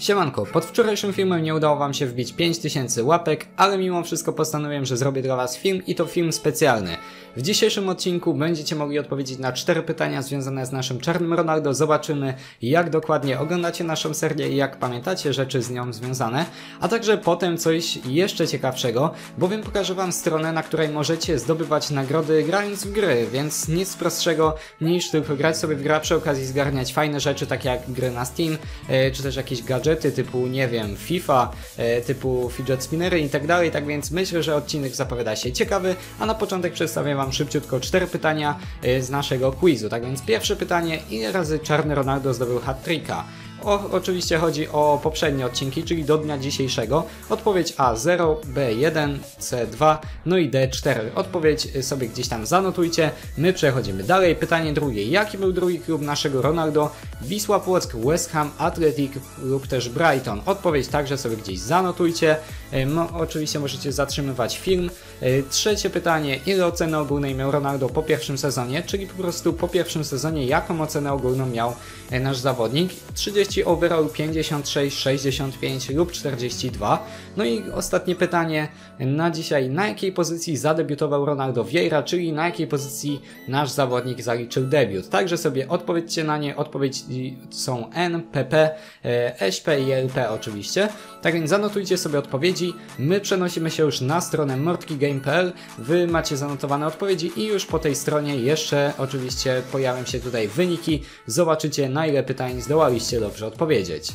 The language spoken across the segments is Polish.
Siemanko, pod wczorajszym filmem nie udało wam się wbić 5000 łapek, ale mimo wszystko postanowiłem, że zrobię dla was film i to film specjalny. W dzisiejszym odcinku będziecie mogli odpowiedzieć na cztery pytania związane z naszym Czarnym Ronaldo. Zobaczymy jak dokładnie oglądacie naszą serię i jak pamiętacie rzeczy z nią związane, a także potem coś jeszcze ciekawszego, bowiem pokażę wam stronę, na której możecie zdobywać nagrody grając w gry, więc nic prostszego niż tylko grać sobie w grę, przy okazji zgarniać fajne rzeczy takie jak gry na Steam, e, czy też jakieś gadżety typu, nie wiem, FIFA, e, typu fidget spinnery i tak dalej, tak więc myślę, że odcinek zapowiada się ciekawy, a na początek przedstawię Wam szybciutko cztery pytania e, z naszego quizu. Tak więc pierwsze pytanie, ile razy Czarny Ronaldo zdobył hat-tricka? O, oczywiście chodzi o poprzednie odcinki, czyli do dnia dzisiejszego. Odpowiedź A 0, B 1, C 2, no i D 4. Odpowiedź sobie gdzieś tam zanotujcie. My przechodzimy dalej. Pytanie drugie. Jaki był drugi klub naszego Ronaldo? Wisła Płock, West Ham, Athletic lub też Brighton. Odpowiedź także sobie gdzieś zanotujcie. No, oczywiście możecie zatrzymywać film. E, trzecie pytanie. Ile oceny ogólnej miał Ronaldo po pierwszym sezonie? Czyli po prostu po pierwszym sezonie jaką ocenę ogólną miał e, nasz zawodnik? 30 40 overall, 56, 65 lub 42. No i ostatnie pytanie na dzisiaj. Na jakiej pozycji zadebiutował Ronaldo Vieira, czyli na jakiej pozycji nasz zawodnik zaliczył debiut? Także sobie odpowiedźcie na nie. Odpowiedzi są N, PP, SP i LP oczywiście. Tak więc zanotujcie sobie odpowiedzi. My przenosimy się już na stronę mortkigame.pl. Wy macie zanotowane odpowiedzi i już po tej stronie jeszcze oczywiście pojawią się tutaj wyniki. Zobaczycie na ile pytań zdołaliście dobrze odpowiedzieć.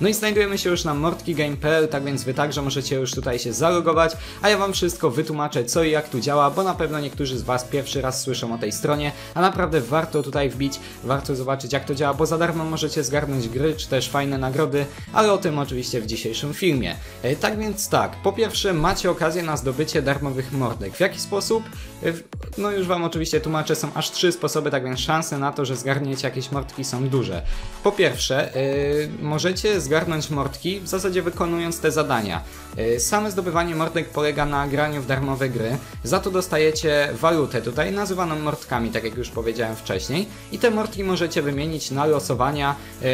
No i znajdujemy się już na mortkigame.pl, tak więc wy także możecie już tutaj się zalogować, a ja wam wszystko wytłumaczę co i jak tu działa, bo na pewno niektórzy z was pierwszy raz słyszą o tej stronie, a naprawdę warto tutaj wbić, warto zobaczyć jak to działa, bo za darmo możecie zgarnąć gry, czy też fajne nagrody, ale o tym oczywiście w dzisiejszym filmie. E, tak więc tak, po pierwsze macie okazję na zdobycie darmowych mordek. W jaki sposób? E, no już wam oczywiście tłumaczę, są aż trzy sposoby, tak więc szanse na to, że zgarniecie jakieś mordki są duże. Po pierwsze, yy, możecie zgarnąć mordki, w zasadzie wykonując te zadania. Y, same zdobywanie mordek polega na graniu w darmowe gry, za to dostajecie walutę tutaj nazywaną mordkami, tak jak już powiedziałem wcześniej i te mordki możecie wymienić na losowania, y,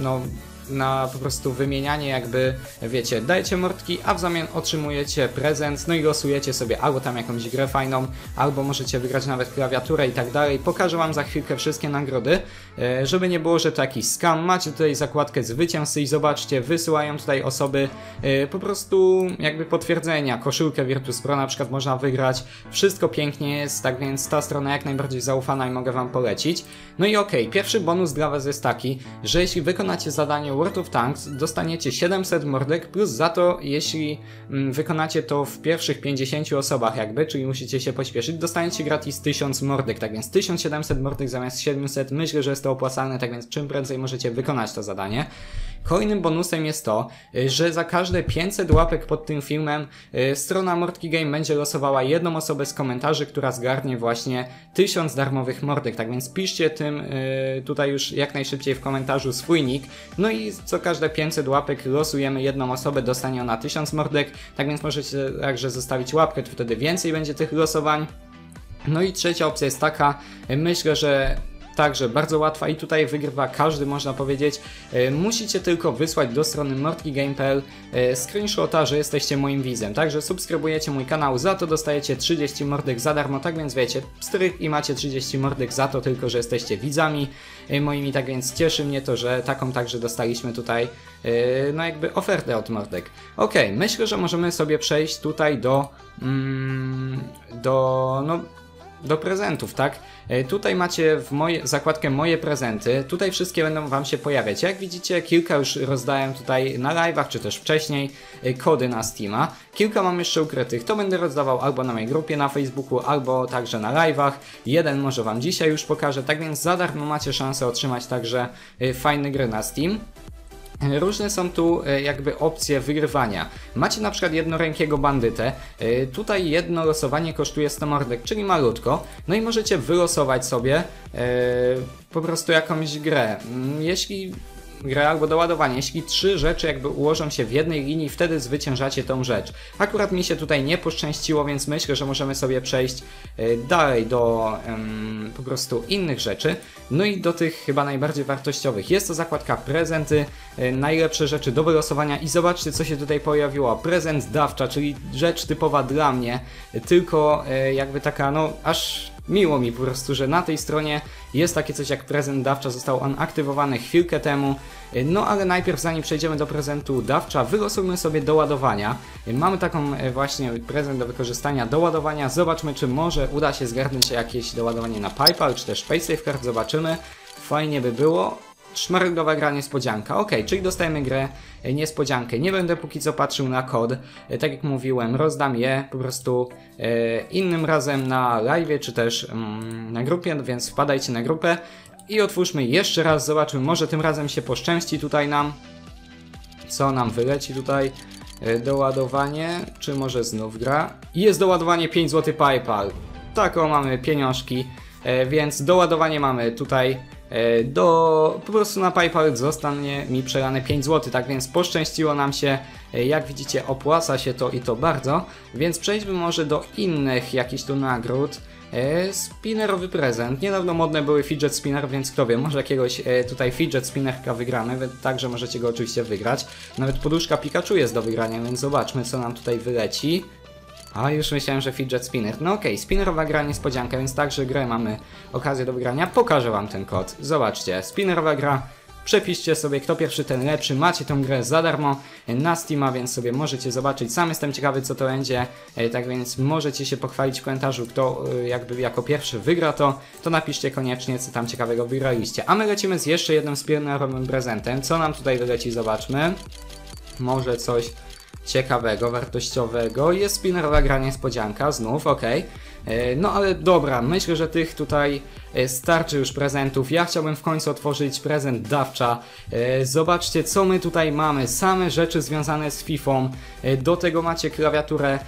no na po prostu wymienianie jakby, wiecie, dajecie mordki, a w zamian otrzymujecie prezent, no i losujecie sobie albo tam jakąś grę fajną, albo możecie wygrać nawet klawiaturę i tak dalej. Pokażę wam za chwilkę wszystkie nagrody, e, żeby nie było, że to jakiś scam. Macie tutaj zakładkę zwycięzcy i zobaczcie, wysyłają tutaj osoby e, po prostu jakby potwierdzenia, koszulkę Virtus Pro na przykład można wygrać, wszystko pięknie jest, tak więc ta strona jak najbardziej zaufana i mogę wam polecić. No i okej, okay, pierwszy bonus dla was jest taki, że jeśli wykonacie zadanie World of Tanks dostaniecie 700 mordek plus za to, jeśli mm, wykonacie to w pierwszych 50 osobach jakby, czyli musicie się pośpieszyć, dostaniecie gratis 1000 mordek, tak więc 1700 mordek zamiast 700, myślę, że jest to opłacalne, tak więc czym prędzej możecie wykonać to zadanie. Kolejnym bonusem jest to, y, że za każde 500 łapek pod tym filmem y, strona Mordki Game będzie losowała jedną osobę z komentarzy, która zgarnie właśnie 1000 darmowych mordek. Tak więc piszcie tym y, tutaj już jak najszybciej w komentarzu swój nick. No i co każde 500 łapek losujemy jedną osobę, dostanie ona 1000 mordek. Tak więc możecie także zostawić łapkę, to wtedy więcej będzie tych losowań. No i trzecia opcja jest taka, myślę, że Także bardzo łatwa i tutaj wygrywa każdy, można powiedzieć. E, musicie tylko wysłać do strony mortkigame.pl e, screenshota, że jesteście moim widzem. Także subskrybujecie mój kanał, za to dostajecie 30 mordek za darmo, tak więc wiecie, strych i macie 30 mordek za to tylko, że jesteście widzami e, moimi, tak więc cieszy mnie to, że taką także dostaliśmy tutaj, no jakby ofertę od mordek. Ok, myślę, że możemy sobie przejść tutaj do, mm, do, no do prezentów, tak? E, tutaj macie w moje, zakładkę moje prezenty, tutaj wszystkie będą wam się pojawiać. Jak widzicie, kilka już rozdałem tutaj na live'ach, czy też wcześniej e, kody na Steama. Kilka mam jeszcze ukrytych, to będę rozdawał albo na mojej grupie na Facebooku, albo także na live'ach. Jeden może wam dzisiaj już pokażę, tak więc za darmo macie szansę otrzymać także e, fajne gry na Steam. Różne są tu e, jakby opcje wygrywania. Macie na przykład jednorękiego bandytę. E, tutaj jedno losowanie kosztuje 100 mordek, czyli malutko. No i możecie wylosować sobie e, po prostu jakąś grę. Mm, jeśli grę albo doładowanie. Jeśli trzy rzeczy jakby ułożą się w jednej linii, wtedy zwyciężacie tą rzecz. Akurat mi się tutaj nie poszczęściło, więc myślę, że możemy sobie przejść y, dalej do ym, po prostu innych rzeczy. No i do tych chyba najbardziej wartościowych. Jest to zakładka prezenty, y, najlepsze rzeczy do wylosowania i zobaczcie co się tutaj pojawiło. Prezent dawcza, czyli rzecz typowa dla mnie, tylko y, jakby taka no aż miło mi po prostu, że na tej stronie jest takie coś jak prezent dawcza, został on aktywowany chwilkę temu. No ale najpierw zanim przejdziemy do prezentu dawcza, wylosujmy sobie do ładowania. Mamy taką e, właśnie prezent do wykorzystania do ładowania. Zobaczmy czy może uda się zgarnąć jakieś doładowanie na PayPal, czy też PaySafeCard, zobaczymy. Fajnie by było. Szmaragdowa gra niespodzianka. Ok, czyli dostajemy grę niespodziankę. Nie będę póki co patrzył na kod. E, tak jak mówiłem, rozdam je po prostu e, innym razem na live, czy też mm, na grupie, więc wpadajcie na grupę i otwórzmy jeszcze raz, zobaczymy, może tym razem się poszczęści tutaj nam. Co nam wyleci tutaj? E, doładowanie, czy może znów gra? Jest doładowanie 5 zł PayPal. Tak, o, mamy pieniążki, więc doładowanie mamy tutaj do po prostu na PayPal zostanie mi przelane 5 zł, tak więc poszczęściło nam się, e, jak widzicie opłaca się to i to bardzo, więc przejdźmy może do innych jakichś tu nagród. E, spinnerowy prezent. Niedawno modne były fidget spinner, więc kto wie, może jakiegoś tutaj fidget spinnerka wygramy, wy także możecie go oczywiście wygrać. Nawet poduszka Pikachu jest do wygrania, więc zobaczmy co nam tutaj wyleci. A już myślałem, że fidget spinner. No okej, okay, spinnerowa gra niespodzianka, więc także grę mamy okazję do wygrania. Pokażę wam ten kod. Zobaczcie, spinnerowa gra. Przepiszcie sobie, kto pierwszy, ten lepszy. Macie tą grę za darmo na Steama, więc sobie możecie zobaczyć. Sam jestem ciekawy, co to będzie. E, tak więc możecie się pochwalić w komentarzu, kto e, jakby jako pierwszy wygra to. To napiszcie koniecznie, co tam ciekawego wygraliście. A my lecimy z jeszcze jednym spinnerowym prezentem. Co nam tutaj wyleci, zobaczmy. Może coś ciekawego, wartościowego. Jest spinnerowa gra niespodzianka, znów, ok. E, no ale dobra, myślę, że tych tutaj e, starczy już prezentów. Ja chciałbym w końcu otworzyć prezent dawcza. E, zobaczcie, co my tutaj mamy. Same rzeczy związane z FIFA. Do tego macie klawiaturę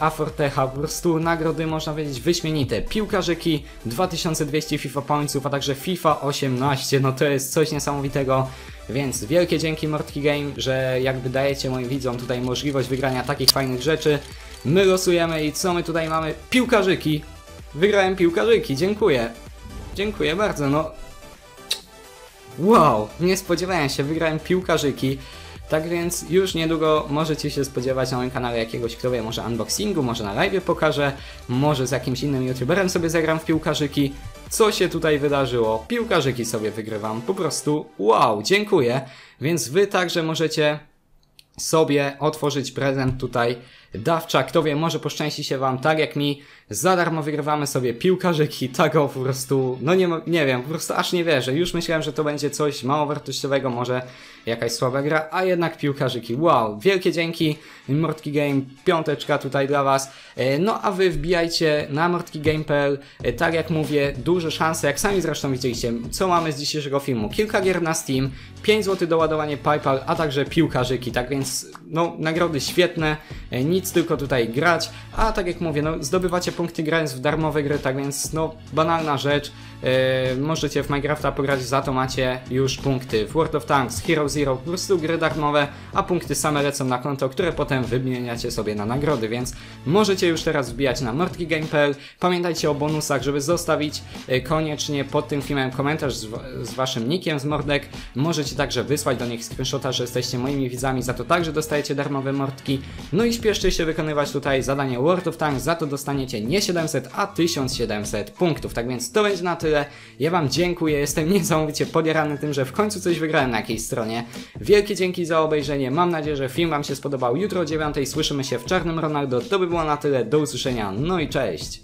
Afortecha. Po prostu nagrody, można powiedzieć, wyśmienite. Piłkarzyki, 2200 FIFA pointsów, a także FIFA 18. No to jest coś niesamowitego. Więc wielkie dzięki Mortki Game, że jakby dajecie moim widzom tutaj możliwość wygrania takich fajnych rzeczy. My losujemy i co my tutaj mamy? Piłkarzyki. Wygrałem piłkarzyki, dziękuję. Dziękuję bardzo, no. Wow, nie spodziewałem się, wygrałem piłkarzyki. Tak więc już niedługo możecie się spodziewać na moim kanale jakiegoś, kto wie, może unboxingu, może na live pokażę, może z jakimś innym youtuberem sobie zagram w piłkarzyki. Co się tutaj wydarzyło? Piłkarzyki sobie wygrywam, po prostu wow, dziękuję. Więc wy także możecie sobie otworzyć prezent tutaj dawcza. Kto wie, może poszczęści się wam tak jak mi. Za darmo wygrywamy sobie piłkarzyki, tego po prostu, no nie, nie wiem, po prostu aż nie wierzę. Już myślałem, że to będzie coś mało wartościowego, może jakaś słaba gra, a jednak piłkarzyki. Wow, wielkie dzięki Mortki Game, piąteczka tutaj dla was. E, no a wy wbijajcie na mortkigame.pl. E, tak jak mówię, duże szanse, jak sami zresztą widzieliście, co mamy z dzisiejszego filmu. Kilka gier na Steam, 5 zł doładowanie PayPal, a także piłkarzyki, tak więc no nagrody świetne, e, nic tylko tutaj grać, a tak jak mówię, no zdobywacie punkty grając w darmowe gry, tak więc no banalna rzecz. Yy, możecie w Minecrafta pograć, za to macie już punkty w World of Tanks, Hero Zero, po prostu gry darmowe, a punkty same lecą na konto, które potem wymieniacie sobie na nagrody, więc możecie już teraz wbijać na mordkigame.pl. Pamiętajcie o bonusach, żeby zostawić yy, koniecznie pod tym filmem komentarz z, z waszym nickiem z mordek. Możecie także wysłać do nich screenshota, że jesteście moimi widzami, za to także dostajecie darmowe mordki. No i śpieszcie się wykonywać tutaj zadanie World of Tanks, za to dostaniecie nie 700, a 1700 punktów. Tak więc to będzie na tyle. Ja Wam dziękuję, jestem niesamowicie podjarany tym, że w końcu coś wygrałem na jakiejś stronie. Wielkie dzięki za obejrzenie, mam nadzieję, że film Wam się spodobał. Jutro o 9 słyszymy się w Czarnym Ronaldo. To by było na tyle, do usłyszenia, no i cześć!